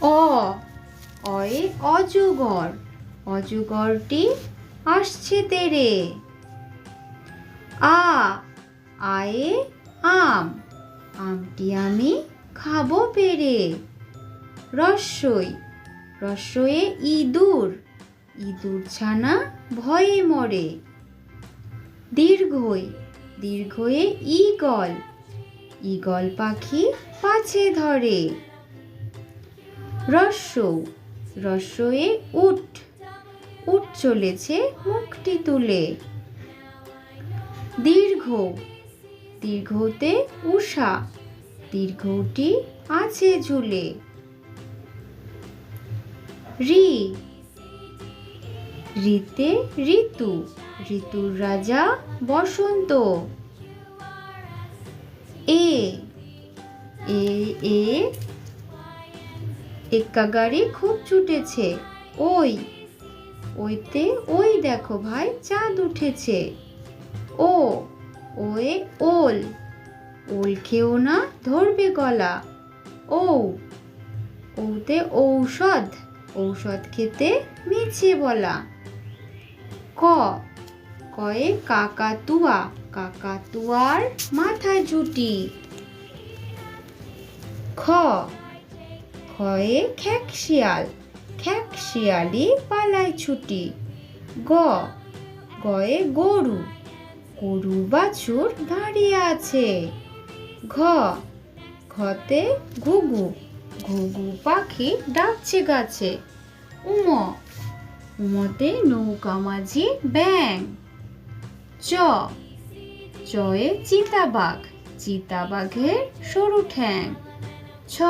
অ, অয়ে অজগর অজগরটি আসছে তেরে। আ, আয়ে আম, আমটি আমি খাব পেরে। রস্যই রস্যয়ে ইঁদুর ইঁদুর ছানা ভয়ে মরে। দীর্ঘই দীর্ঘয়ে ঈগল ঈগল পাখি পাছে ধরে। রস্য রস্যয়ে উট উট চলেছে মুখটি তুলে। দীর্ঘ, দীর্ঘতে উষা, দীর্ঘটি আছে ঝুলে। রি, রিতে ঋতু, ঋতুর রাজা বসন্ত। এ এ এ এক্কা গাড়ি খুব ছুটেছে ওই, ওইতে ওই দেখো ভাই, চাঁদ উঠেছে। ও, ওয়ে ওল ওল খেও না ধরবে গলা। ও, ওতে ঔষধ ঔষধ খেতে মিছে বলা। ক, কয়ে কাকাতুয়া, কাকাতুয়ার মাথায় জুটি। খ খয়ে খ্যাক শিয়াল, খ্যাক শিয়ালি পালায় ছুটি। গ, গয়ে গরু গরু বাছুর দাঁড়িয়ে আছে। ঘ, ঘতে ঘুঘু ঘুঘু পাখি ডাকছে গাছে। উম, উমতে নৌকা মাঝি ব্যাং চ, চয়ে চিতাবাঘ, চিতাবাঘের সরু ঠ্যাং। ছ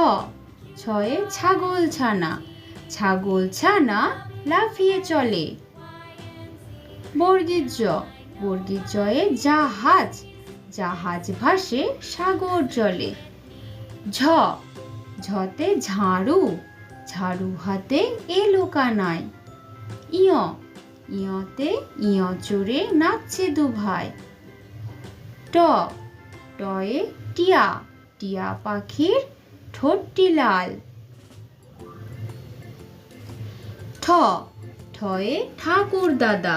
ছয়ে ছাগল ছানা ছাগল ছানা লাফিয়ে চলে। বর্গীর জ, বর্গীর জয়ে জাহাজ জাহাজ ভাসে সাগর জলে। ঝ, ঝতে ঝাড়ু ঝাড়ু হাতে এলো কানায়। ইয়, ইয়তে ইয় চড়ে নাচছে দু ভাই ট, টয়ে টিয়া টিয়া পাখির ঠোঁটটি লাল। ঠ, ঠয়ে ঠাকুর দাদা,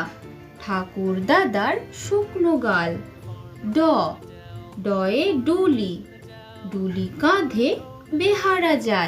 ঠাকুর দাদার শুকনো গাল। ড, ডয়ে ডুলি ডুলি কাঁধে বেহারা যায়।